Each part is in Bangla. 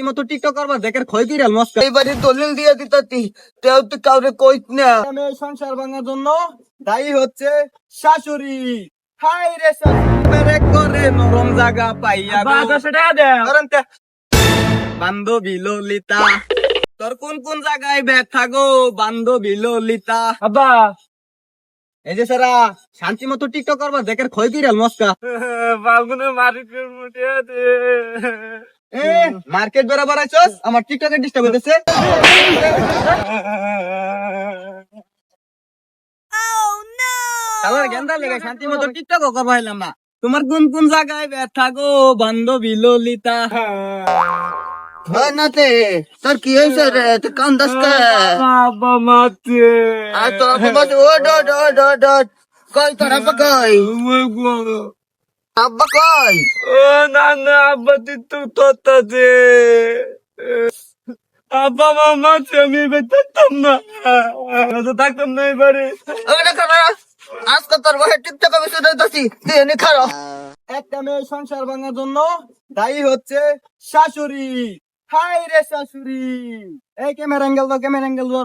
মতো টিকটক করবা দেখের ক্ষয় কি রেল মস্কা এইবারে দলিল দিয়ে দিতাতি তেও তো কাউরে কইত না। আমি এই সংসার ভাঙার জন্য দায়ী হচ্ছে শাশুড়ি। হাই রে শাশুড়ি করে নরম জায়গা পাইয়া গো। করেন তে। বান্ধবী ললিতা তোর কোন কোন জায়গায় ব্যথা গো? বান্ধবী ললিতা। আব্বা। এই যে সারা শান্তি মতো টিকটক করবা দেখের ক্ষয় কি। রেল মস্কা বালগুনে মারি দে। এ মার্কেট বরাবর আছোস আমার টিকটকে ডিস্টার্ব হইতেছে। আমার গেন্দা লেগে শান্তি মতো টিকটক করবা হইলাম না। তোমার কোন কোন জায়গায় ব্যথা গো বান্ধবী ললিতা? তোর কি হয়েছে রে? তুই কান দাস কে? আব্বা মাতে আর তোর ও কই কই? আব্বা কই? ও না না আব্বা তুই তো তোতা দে। আব্বা মামা আমি এবার থাকতাম না। তো থাকতাম না এবারে। ওটা খারা আজকে তোর বহে টিকটক আমি শুনে দাসি তুই এনে খারো। একটা মেয়ে সংসার ভাঙার জন্য দায়ী হচ্ছে শাশুড়ি। হাই রে শাশুড়ি। এই ক্যামেরা অ্যাঙ্গেল দাও ক্যামেরা অ্যাঙ্গেল দাও।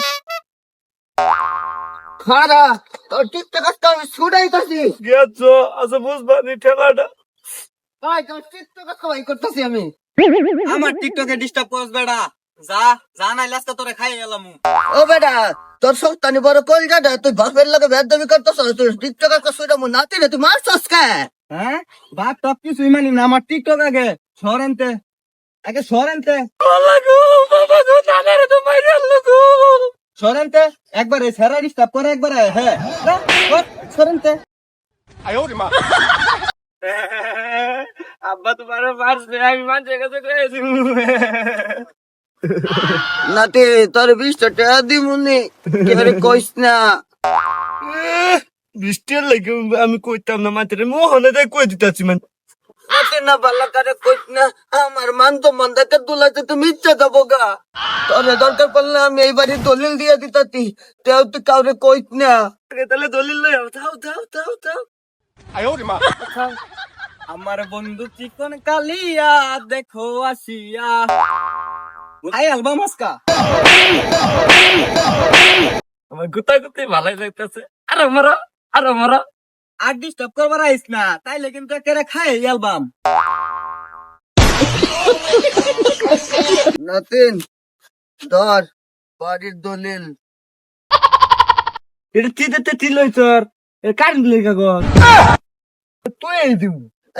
খারা তোর টিকটক আজকে আমি শুনাই দাসি গেছো আচ্ছা বুঝবা নি ঠেলাটা ভাই তোর টিকটক সবাই করতেছি আমি। আমার টিকটকে ডিস্টার্ব করস বেড়া। যা যা নাই লাস্ট তোরে খাই এলাম ও বেটা তোর সস্তানি বড় কল যাটা তুই বাপের লাগে বেদবি করতেছ তুই টিকটক শুনে মু নাতি রে তুই মারছস কে হ্যাঁ? বাপ টপ কিছুই মানি না আমার টিকটক আগে। সরেনতে আগে সরেনতে লাগো বাবা গো নানারে তো মাইরে গো। সরেনতে একবার এই সেরা ডিস্টার্ব করে একবার হ্যাঁ। সরেনতে। আব্বা তোমার মারছে আমি মানুষের কাছে কয়েছি। নাতি তোর বিশটা টাকা দিমুনি কেরে কইস না। বৃষ্টির লাগে আমি কইতাম না মাত্রে মোহনে দেয় কই দিতেছি মানে। না করে না আমার মান তো মন্দাকে দুলাতে তুমি ইচ্ছা দেবো গা। তোরে দরকার পড়লে আমি এইবারে দলিল দিয়ে দিতাতি তেও তুই কাউরে কইস না। তাহলে দলিল লই আও থাও থাও থাও থাও। আমার বন্ধু চিকন কালিয়া দেখো আসিয়া। আই অ্যালবাম আজকা। আমার গুতা গুতি ভালোই লাগতেছে আর আমারও আর আমারও আর ডিস্টার্ব করবার আইস না। তাইলে কিন্তু একেবারে খাই অ্যালবাম নাতিন ধর বাড়ির দলিল। এটা তিতে তিল লই তোর? কারেন্ট লই কাগজ তুই এই দিব।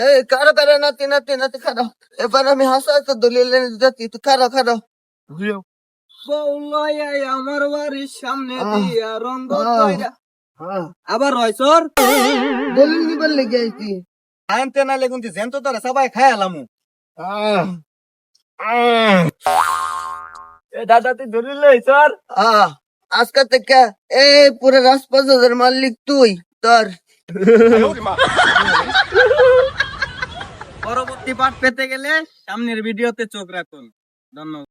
এই কারও কারও নাতি নাতি নাতি খারো এবার আমি হাসা হাসা দলিল এনে দিতাতি তুই খারো খারো বউলয়াই আমার বাড়ির সামনে দিয়া রঙ্গ আবার রয়সর দলিল নিবার লেগে আইছি আনতে না লেগুনতি জেন তো তোরা সবাই খাই এলামু এ দাদা তুই দলিল লই তোর আহ আজকে থেকে এই পুরো রাজপাশের মালিক তুই তোর। পরবর্তী পাঠ পেতে গেলে সামনের ভিডিওতে চোখ রাখুন। ধন্যবাদ।